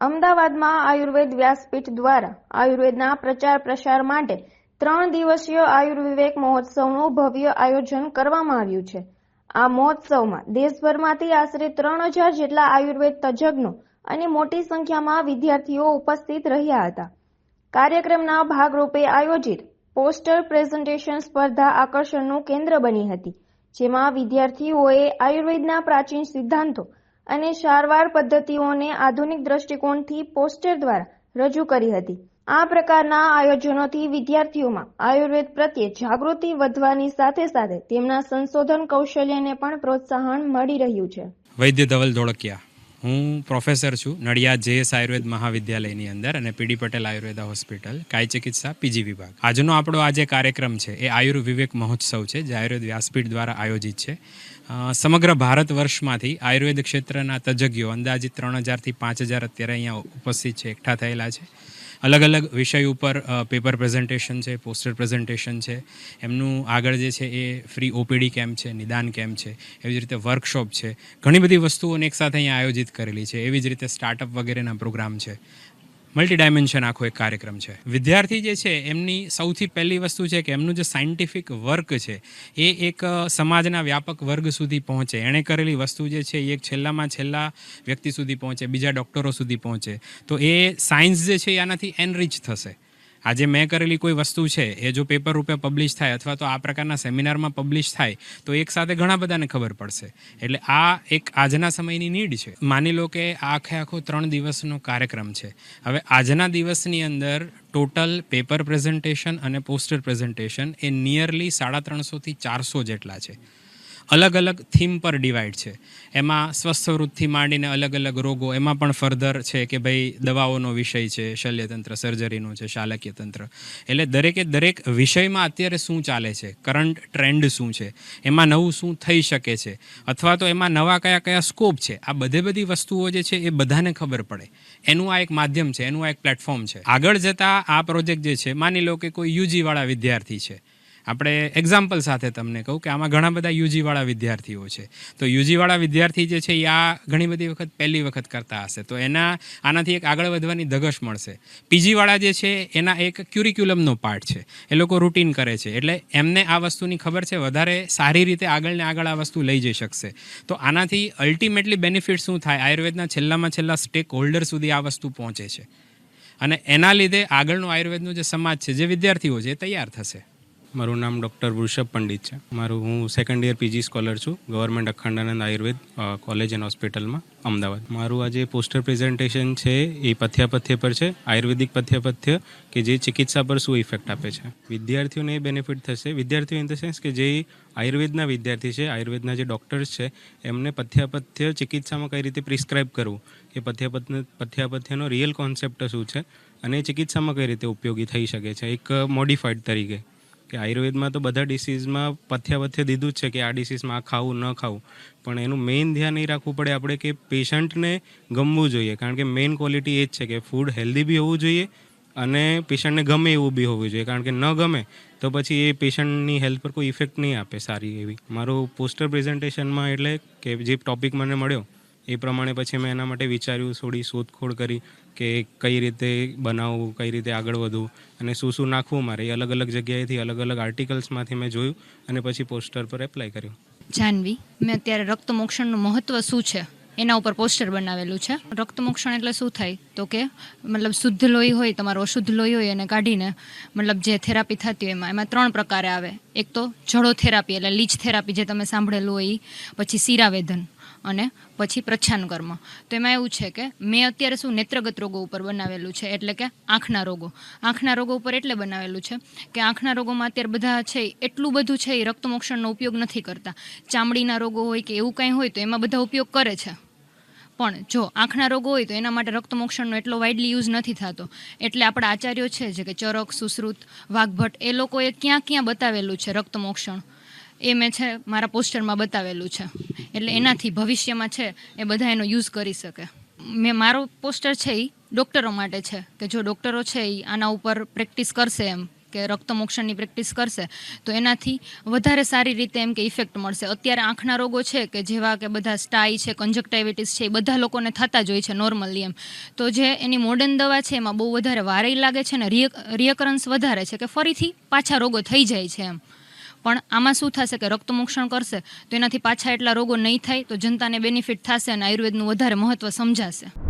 અમદાવાદમાં આયુર્વેદ વ્યાસપીઠ દ્વારા આયુર્વેદના પ્રચાર પ્રસાર માટે ત્રણ દિવસીય આયુર્વિવેક મહોત્સવનું ભવ્ય આયોજન કરવામાં આવ્યું છે. આ મહોત્સવમાં દેશભરમાંથી આશરે ત્રણ હજાર જેટલા આયુર્વેદ તજજ્ઞો અને મોટી સંખ્યામાં વિદ્યાર્થીઓ ઉપસ્થિત રહ્યા હતા. કાર્યક્રમના ભાગરૂપે આયોજિત પોસ્ટર પ્રેઝન્ટેશન સ્પર્ધા આકર્ષણનું કેન્દ્ર બની હતી, જેમાં વિદ્યાર્થીઓએ આયુર્વેદના પ્રાચીન સિદ્ધાંતો અને સારવાર પદ્ધતિઓને આધુનિક દ્રષ્ટિકોણથી પોસ્ટર દ્વારા રજૂ કરી હતી. આ પ્રકારના આયોજનોથી વિદ્યાર્થીઓમાં આયુર્વેદ પ્રત્યે જાગૃતિ વધવાની સાથે સાથે તેમના સંશોધન કૌશલ્યને પણ પ્રોત્સાહન મળી રહ્યું છે. વૈદ્ય ધવલ ધોળકિયા. હું પ્રોફેસર છું નડિયાદ જેએસ આયુર્વેદ મહાવિદ્યાલયની અંદર અને પીડી પટેલ આયુર્વેદા હોસ્પિટલ, કાય ચિકિત્સા પીજી વિભાગ. આજનો આપણો આ જે કાર્યક્રમ છે એ આયુર્વિવેક મહોત્સવ છે, જે આયુર્વેદ વ્યાસપીઠ દ્વારા આયોજિત છે. સમગ્ર ભારત વર્ષમાંથી આયુર્વેદ ક્ષેત્રના તજજ્ઞો અંદાજિત ત્રણ હજારથી પાંચ હજાર અત્યારે અહીંયા ઉપસ્થિત છે, એકઠા થયેલા છે. અલગ અલગ વિષય ઉપર પેપર પ્રેઝન્ટેશન છે પોસ્ટર પ્રેઝન્ટેશન છે. એમનું આગળ જે છે એ ફ્રી ઓપીડી કેમ્પ છે, નિદાન કેમ્પ છે, એવી જ રીતે વર્કશોપ છે. ઘણી બધી વસ્તુઓને એકસાથે અહીંયા આયોજિત કરેલી છે. એવી જ રીતે સ્ટાર્ટઅપ વગેરેના પ્રોગ્રામ છે. મલ્ટી ડાયમેન્શન આખો એક કાર્યક્રમ છે. વિદ્યાર્થી જે છે, એમની સૌથી પહેલી વસ્તુ છે કે એમનું જે સાયન્ટિફિક વર્ક છે, એ એક સમાજના વ્યાપક વર્ગ સુધી પહોંચે. એણે કરેલી વસ્તુ જે છે, એ એક છેલ્લામાં છેલ્લા વ્યક્તિ સુધી પહોંચે, બીજા ડૉક્ટરો સુધી પહોંચે. તો એ સાયન્સ જે છે, એ આનાથી એનરીચ થશે. આજે મેં કરેલી કોઈ વસ્તુ છે, એ જો પેપર રૂપે પબ્લિશ થાય અથવા તો આ પ્રકારના સેમિનારમાં પબ્લિશ થાય, તો એક સાથે ઘણા બધાને ખબર પડશે. એટલે આ એક આજના સમયની નીડ છે. માની લો કે આખે આખો ત્રણ દિવસનો કાર્યક્રમ છે. હવે આજના દિવસની અંદર ટોટલ પેપર પ્રેઝન્ટેશન અને પોસ્ટર પ્રેઝન્ટેશન એ નિયરલી સાડા ત્રણસોથી ચારસો જેટલા છે. અલગ અલગ થીમ પર ડિવાઈડ છે. એમાં સ્વસ્થ વૃત્તિથી માંડીને અલગ અલગ રોગો, એમાં પણ ફર્ધર છે કે ભાઈ દવાઓનો વિષય છે, શલ્યતંત્ર, સર્જરીનો છે શાલકીય તંત્ર એટલે દરેકે દરેક વિષયમાં અત્યારે શું ચાલે છે? કરંટ ટ્રેન્ડ શું છે? એમાં નવું શું થઈ શકે છે? અથવા તો એમાં નવા કયા કયા સ્કોપ છે? આ બધે બધી વસ્તુઓ જે છે એ બધાને ખબર પડે. એનું આ એક માધ્યમ છે, એનું આ એક પ્લેટફોર્મ છે. આગળ જતાં આ પ્રોજેક્ટ જે છે, માની લો કે કોઈ યુજીવાળા વિદ્યાર્થી છે. આપણે એક્ઝામ્પલ સાથે તમને કહું કે આમાં ઘણા બધા યુજીવાળા વિદ્યાર્થીઓ છે. તો યુજીવાળા વિદ્યાર્થી જે છે, એ આ ઘણી બધી વખત પહેલી વખત કરતા હશે. તો એના, આનાથી એક આગળ વધવાની ધગશ મળશે. પીજીવાળા જે છે, એના એક ક્યુરિક્યુલમનો પાર્ટ છે. એ લોકો રૂટીન કરે છે. એટલે એમને આ વસ્તુની ખબર છે, વધારે સારી રીતે આગળ ને આગળ આ વસ્તુ લઈ જઈ શકશે. તો આનાથી અલ્ટિમેટલી બેનિફિટ શું થાય? આયુર્વેદના છેલ્લામાં છેલ્લા સ્ટેક હોલ્ડર સુધી આ વસ્તુ પહોંચે છે. અને એના લીધે આગળનું આયુર્વેદનું જે સમાજ છે, જે વિદ્યાર્થીઓ છે, એ તૈયાર થશે. મારું નામ ડૉક્ટર વૃષભ પંડિત છે. મારું હું સેકન્ડ યર પીજી સ્કોલર છું government Akhandanand Ayurved college and હોસ્પિટલમાં અમદાવાદ. મારું આ જે પોસ્ટર પ્રેઝન્ટેશન છે એ પથ્યાપથ્ય પર છે, આયુર્વેદિક પથ્યાપથ્ય કે જે ચિકિત્સા પર શું ઇફેક્ટ આપે છે. વિદ્યાર્થીઓને એ બેનિફિટ થશે. વિદ્યાર્થીઓ ઇન ધ સેન્સ કે જે આયુર્વેદના વિદ્યાર્થી છે, આયુર્વેદના જે ડૉક્ટર્સ છે, એમને પથ્યાપથ્ય ચિકિત્સામાં કઈ રીતે પ્રિસ્ક્રાઇબ કરવું? એ પથ્યાપથ્ય પથ્યાપથ્યનો રિયલ કોન્સેપ્ટ શું છે? અને ચિકિત્સામાં કઈ રીતે ઉપયોગી થઈ શકે છે? એક મોડિફાઈડ તરીકે. કે આયુર્વેદમાં તો બધા ડિસીઝમાં પથ્યાપથ્ય દીધું જ છે કે આ ડિસીઝમાં આ ખાવું, ન ખાવું. પણ એનું મેઇન ધ્યાન એ રાખવું પડે આપણે કે પેશન્ટને ગમવું જોઈએ. કારણ કે મેઇન ક્વોલિટી એ જ છે કે ફૂડ હેલ્ધી બી હોવું જોઈએ અને પેશન્ટને ગમે એવું બી હોવું જોઈએ. કારણ કે ન ગમે તો પછી એ પેશન્ટની હેલ્થ પર કોઈ ઇફેક્ટ નહીં આપે સારી એવી. મારું પોસ્ટર પ્રેઝન્ટેશનમાં એટલે કે જે ટોપિક મને મળ્યો, એ પ્રમાણે પછી મેં એના માટે વિચાર્યું, થોડી શોધખોળ કરી. કે કઈ રીતે બનાવવું, કઈ રીતે આગળ વધવું અને શું શું નાખવું મારે, એ અલગ અલગ જગ્યાએથી અલગ અલગ આર્ટિકલ્સમાંથી મેં જોયું અને પછી પોસ્ટર પર એપ્લાય કર્યું. જાનવી, મેં અત્યારે રક્તમોક્ષણનું મહત્વ શું છે? એના ઉપર પોસ્ટર બનાવેલું છે. રક્તમોક્ષણ એટલે શું થાય? તો કે મતલબ શુદ્ધ લોહી હોય, તમારું અશુદ્ધ લોહી હોય એને કાઢીને મતલબ જે થેરાપી થતી હોય એમાં એમાં ત્રણ પ્રકારે આવે. એક તો જડો થેરાપી એટલે લીચ થેરાપી જે તમે સાંભળેલું હોય એ પછી શિરાવેદન. અને પછી પ્રચ્છાન કર્મ. તો એમાં એવું છે કે મેં અત્યારે શું નેત્રગત રોગો ઉપર બનાવેલું છે, એટલે કે આંખના રોગો. આંખના રોગો ઉપર એટલે બનાવેલું છે કે આંખના રોગોમાં અત્યારે બધા છે એટલું બધું છે એ રક્તમોક્ષણનો ઉપયોગ નથી કરતા. ચામડીના રોગો હોય કે એવું કાંઈ હોય તો એમાં બધા ઉપયોગ કરે છે. પણ જો આંખના રોગો હોય તો એના માટે રક્તમોક્ષણનો એટલો વાઇડલી યુઝ નથી થતો. એટલે આપણા આચાર્યો છે જે કે ચરક, સુશ્રુત, વાઘભટ્ટ એ લોકોએ ક્યાં ક્યાં બતાવેલું છે રક્તમોક્ષણ. એ મેં છે મારા પોસ્ટરમાં બતાવેલું છે. એટલે એનાથી ભવિષ્યમાં છે એ બધા એનો યુઝ કરી શકે. મેં મારો પોસ્ટર છે એ ડૉક્ટરો માટે છે, કે જો ડૉક્ટરો છે એ આના ઉપર પ્રેક્ટિસ કરશે એમ, કે રક્તમોક્ષણની પ્રેક્ટિસ કરશે, તો એનાથી વધારે સારી રીતે એમ કે ઇફેક્ટ મળશે. અત્યારે આંખના રોગો છે કે જેવા કે બધા સ્ટાઈ છે, કન્જક્ટાઇવિટીસ છે, એ બધા લોકોને થતા જ હોય છે નોર્મલી એમ. તો જે એની મોડર્ન દવા છે એમાં બહુ વધારે વારે લાગે છે ને રિયકરન્સ વધારે છે, કે ફરીથી પાછા રોગો થઈ જાય છે એમ. પણ આમાં શું થશે કે રક્તમોક્ષણ કરશે, તો એનાથી પાછા એટલા રોગો નહીં થાય, તો જનતાને બેનિફિટ થશે અને આયુર્વેદનું વધારે મહત્વ સમજાશે.